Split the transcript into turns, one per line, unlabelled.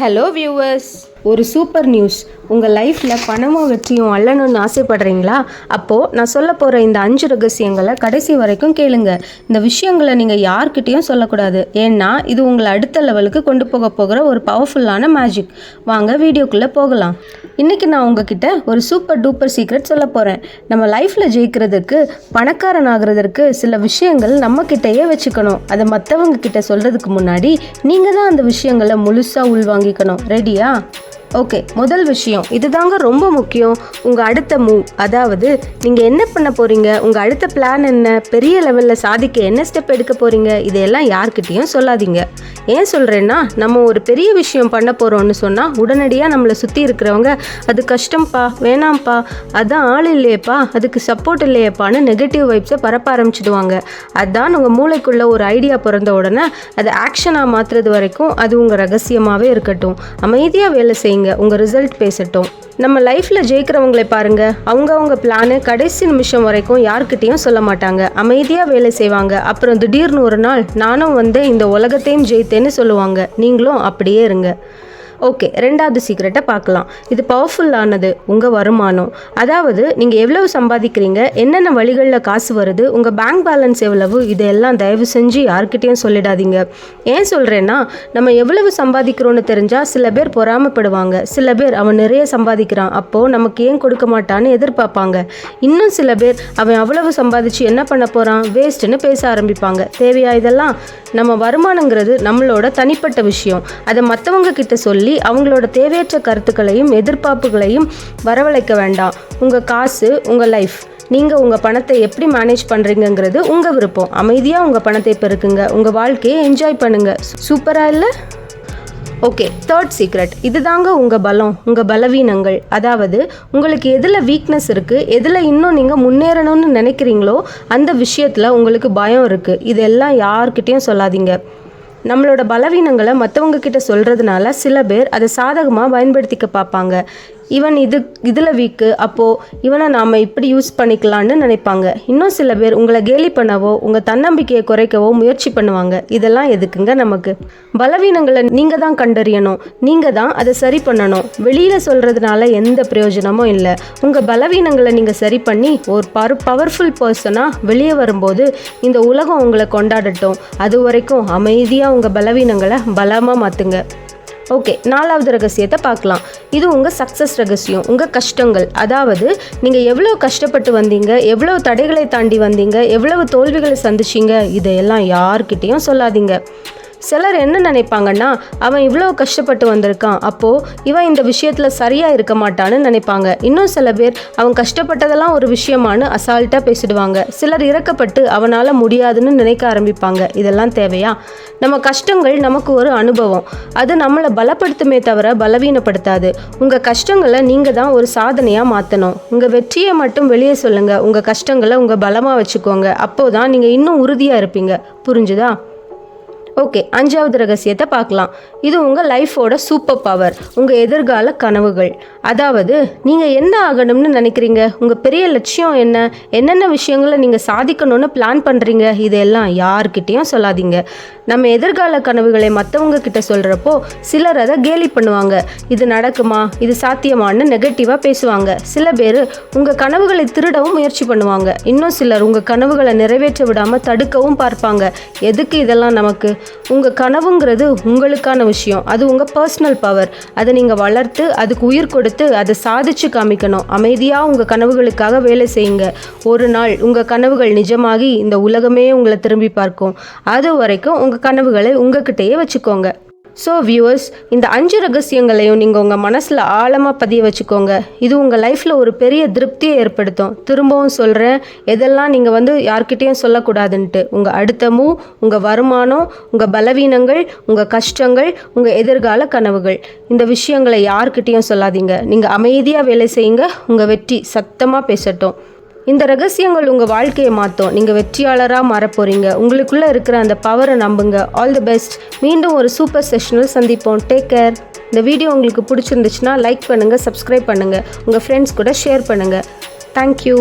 Hello viewers ஒரு super news உங்கள் லைஃப்பில் பணமும் வெற்றியும் அள்ளணும்னு ஆசைப்படுறீங்களா? அப்போது நான் சொல்ல போகிற இந்த அஞ்சு ரகசியங்களை கடைசி வரைக்கும் கேளுங்க. இந்த விஷயங்களை நீங்கள் யார்கிட்டேயும் சொல்லக்கூடாது. ஏன்னா இது உங்களை அடுத்த லெவலுக்கு கொண்டு போக போகிற ஒரு பவர்ஃபுல்லான மேஜிக் வாங்க வீடியோக்குள்ளே போகலாம். இன்றைக்கி நான் உங்ககிட்ட ஒரு சூப்பர் டூப்பர் சீக்ரெட் சொல்ல போகிறேன் நம்ம லைஃப்பில் ஜெயிக்கிறதுக்கு பணக்காரன் ஆகிறதுக்கு சில விஷயங்கள் நம்ம கிட்டேயே வச்சுக்கணும். அதை மற்றவங்க கிட்ட சொல்கிறதுக்கு முன்னாடி நீங்கள் தான் அந்த விஷயங்களை முழுசாக உள்வாங்க வாங்கிக்கணும். ரெடியா ஓகே முதல் விஷயம். இதுதாங்க ரொம்ப முக்கியம். உங்கள் அடுத்த மூவ் அதாவது நீங்கள் என்ன பண்ண போகிறீங்க உங்கள் அடுத்த பிளான் என்ன? பெரிய லெவலில் சாதிக்க என்ன ஸ்டெப் எடுக்க போகிறீங்க இதையெல்லாம் யார்கிட்டேயும் சொல்லாதீங்க. ஏன் சொல்கிறேன்னா நம்ம ஒரு பெரிய விஷயம் பண்ண போகிறோம்னு சொன்னால் உடனடியாக நம்மளை சுற்றி இருக்கிறவங்க அது கஷ்டம்ப்பா வேணாம்ப்பா அதான் ஆள் இல்லையேப்பா அதுக்கு சப்போர்ட் இல்லையேப்பான்னு நெகட்டிவ் வைப்ஸை பரப்ப ஆரம்பிச்சிடுவாங்க. அதுதான் உங்கள் மூளைக்குள்ளே ஒரு ஐடியா பிறந்த உடனே அதை ஆக்ஷனாக மாற்றுறது வரைக்கும் அது உங்கள் ரகசியமாகவே இருக்கட்டும். அமைதியாக வேலை செய்யுங்க உங்கள் ரிசல்ட் பேசட்டும். நம்ம லைஃப்பில் ஜெயிக்கிறவங்களை பாருங்கள் அவங்க அவங்க பிளானு கடைசி நிமிஷம் வரைக்கும் யார்கிட்டயும் சொல்ல மாட்டாங்க. அமைதியாக வேலை செய்வாங்க. அப்புறம் திடீர்னு ஒரு நாள் நானும் வந்து இந்த உலகத்தையும் ஜெயித்தேன்னு சொல்லுவாங்க. நீங்களும் அப்படியே இருங்க. ஓகே ரெண்டாவது சீக்ரெட்டை பார்க்கலாம். இது பவர்ஃபுல்லானது உங்கள் வருமானம். அதாவது நீங்கள் எவ்வளவு சம்பாதிக்கிறீங்க என்னென்ன வழிகளில் காசு வருது உங்கள் பேங்க் பேலன்ஸ் எவ்வளவு இதெல்லாம் தயவு செஞ்சு யாருக்கிட்டேயும் சொல்லிடாதீங்க. ஏன் சொல்கிறேன்னா நம்ம எவ்வளவு சம்பாதிக்கிறோன்னு தெரிஞ்சால் சில பேர் பொறாமைப்படுவாங்க. சில பேர் அவன் நிறைய சம்பாதிக்கிறான் அப்போது நமக்கு ஏன் கொடுக்க மாட்டான்னு எதிர்பார்ப்பாங்க. இன்னும் சில பேர் அவன் அவ்வளவு சம்பாதிச்சு என்ன பண்ண போகிறான் வேஸ்ட்டுன்னு பேச ஆரம்பிப்பாங்க. தேவையா இதெல்லாம்? நம்ம வருமானங்கிறது நம்மளோட தனிப்பட்ட விஷயம். அதை மற்றவங்க கிட்ட சொல்லி அவங்களோட தேவையற்ற கருத்துக்களையும் எதிர்பார்ப்புகளையும் வரவழைக்க வேண்டாம். உங்கள் காசு உங்கள் லைஃப் நீங்கள் உங்கள் பணத்தை எப்படி மேனேஜ் பண்ணுறீங்கங்கிறது உங்கள் விருப்பம். அமைதியாக உங்கள் பணத்தை பெருக்குங்க. உங்கள் வாழ்க்கையை என்ஜாய் பண்ணுங்கள் சூப்பராக இல்லை? ஓகே தேர்ட் சீக்ரெட் இதுதாங்க உங்கள் பலம் உங்கள் பலவீனங்கள். அதாவது உங்களுக்கு எதில் வீக்னஸ் இருக்குது எதில் இன்னும் நீங்கள் முன்னேறணும்னு நினைக்கிறீங்களோ அந்த விஷயத்தில் உங்களுக்கு பயம் இருக்குது இதெல்லாம் யார்கிட்டேயும் சொல்லாதீங்க. நம்மளோட பலவீனங்களை மற்றவங்க கிட்ட சொல்கிறதுனால சில பேர் அதை சாதகமாக பயன்படுத்திக்க பார்ப்பாங்க. இவன் இது இதில் வீக்கு அப்போது இவனை நாம் இப்படி யூஸ் பண்ணிக்கலான்னு நினைப்பாங்க. இன்னும் சில பேர் உங்களை கேலி பண்ணவோ உங்கள் தன்னம்பிக்கையை குறைக்கவோ முயற்சி பண்ணுவாங்க. இதெல்லாம் எதுக்குங்க நமக்கு? பலவீனங்களை நீங்கள் தான் கண்டறியணும். நீங்கள் தான் அதை சரி பண்ணணும். வெளியில் சொல்கிறதுனால எந்த பிரயோஜனமும் இல்லை. உங்கள் பலவீனங்களை நீங்கள் சரி பண்ணி ஒரு பரு பவர்ஃபுல் பர்சனாக வெளியே வரும்போது இந்த உலகம் உங்களை கொண்டாடட்டும். அது வரைக்கும் அமைதியாக உங்கள் பலவீனங்களை பலமாக மாற்றுங்க ஓகே நாலாவது ரகசியத்தை பார்க்கலாம். இது உங்கள் சக்ஸஸ் ரகசியம் உங்கள் கஷ்டங்கள். அதாவது நீங்கள் எவ்வளோ கஷ்டப்பட்டு வந்தீங்க எவ்வளோ தடைகளை தாண்டி வந்தீங்க எவ்வளவு தோல்விகளை சந்திச்சீங்க இதையெல்லாம் யார்கிட்டேயும் சொல்லாதீங்க. சிலர் என்ன நினைப்பாங்கன்னா அவன் இவ்வளோ கஷ்டப்பட்டு வந்திருக்கான். அப்போது இவன் இந்த விஷயத்தில் சரியாக இருக்க மாட்டான்னு நினைப்பாங்க. இன்னும் சில பேர் அவன் கஷ்டப்பட்டதெல்லாம் ஒரு விஷயமானு அசால்ட்டாக பேசிடுவாங்க. சிலர் இறக்கப்பட்டு அவனால் முடியாதுன்னு நினைக்க ஆரம்பிப்பாங்க. இதெல்லாம் தேவையா? நம்ம கஷ்டங்கள் நமக்கு ஒரு அனுபவம். அது நம்மளை பலப்படுத்துமே தவிர பலவீனப்படுத்தாது. உங்கள் கஷ்டங்களை நீங்கள் தான் ஒரு சாதனையாக மாற்றணும் உங்கள் வெற்றியை மட்டும் வெளியே சொல்லுங்கள் உங்கள் கஷ்டங்களை உங்கள் பலமாக வச்சுக்கோங்க. அப்போதான் நீங்கள் இன்னும் உறுதியாக இருப்பீங்க. புரிஞ்சுதா? ஓகே அஞ்சாவது ரகசியத்தை பார்க்கலாம். இது உங்கள் லைஃபோட சூப்பர் பவர் உங்கள் எதிர்கால கனவுகள். அதாவது நீங்கள் என்ன ஆகணும்னு நினைக்கிறீங்க? உங்கள் பெரிய லட்சியம் என்ன? என்னென்ன விஷயங்களை நீங்கள் சாதிக்கணும்னு பிளான் பண்ணுறீங்க இதெல்லாம் யார்கிட்டேயும் சொல்லாதீங்க. நம்ம எதிர்கால கனவுகளை மற்றவங்க கிட்ட சொல்கிறப்போ சிலர் அதை கேலி பண்ணுவாங்க. இது நடக்குமா? இது சாத்தியமான்னு நெகட்டிவாக பேசுவாங்க. சில பேர் உங்கள் கனவுகளை திருடவும் முயற்சி பண்ணுவாங்க. இன்னும் சிலர் உங்கள் கனவுகளை நிறைவேற்ற விடாமல் தடுக்கவும் பார்ப்பாங்க. எதுக்கு இதெல்லாம் நமக்கு? உங்கள் கனவுங்கிறது உங்களுக்கான விஷயம். அது உங்கள் பர்சனல் பவர் அதை நீங்கள் வளர்த்து அதுக்கு உயிர் கொடுத்து அதை சாதிச்சு காமிக்கணும். அமைதியாக உங்கள் கனவுகளுக்காக வேலை செய்யுங்க. ஒரு நாள் உங்கள் கனவுகள் நிஜமாகி இந்த உலகமே உங்களை திரும்பி பார்க்கும். அது வரைக்கும் உங்கள் கனவுகளை உங்ககிட்டயே வச்சுக்கோங்க. ஸோ வியூவர்ஸ் இந்த அஞ்சு ரகசியங்களையும் நீங்கள் உங்கள் மனசில் ஆழமாக பதிய வச்சுக்கோங்க. இது உங்கள் லைஃப்பில் ஒரு பெரிய திருப்தியை ஏற்படுத்தும். திரும்பவும் சொல்கிறேன் எதெல்லாம் நீங்கள் வந்து யார்கிட்டேயும் சொல்லக்கூடாதுன்ட்டு. உங்கள் அடுத்த மூவ் உங்கள் வருமானம் உங்கள் பலவீனங்கள் உங்கள் கஷ்டங்கள் உங்கள் எதிர்கால கனவுகள். இந்த விஷயங்களை யார்கிட்டேயும் சொல்லாதீங்க. நீங்கள் அமைதியாக வேலை செய்யுங்க. உங்கள் வெற்றி சத்தமாக பேசட்டும். இந்த ரகசியங்கள் உங்கள் வாழ்க்கையை மாற்றும் நீங்கள் வெற்றியாளராக மாறப்போகிறீங்க உங்களுக்குள்ளே இருக்கிற அந்த பவரை நம்புங்க. ஆல் தி பெஸ்ட் மீண்டும் ஒரு சூப்பர் செஷனில் சந்திப்போம். டேக் கேர் இந்த வீடியோ உங்களுக்கு பிடிச்சிருந்துச்சுன்னா லைக் பண்ணுங்கள் சப்ஸ்கிரைப் பண்ணுங்கள் உங்கள் ஃப்ரெண்ட்ஸ் கூட ஷேர் பண்ணுங்கள் தேங்க்யூ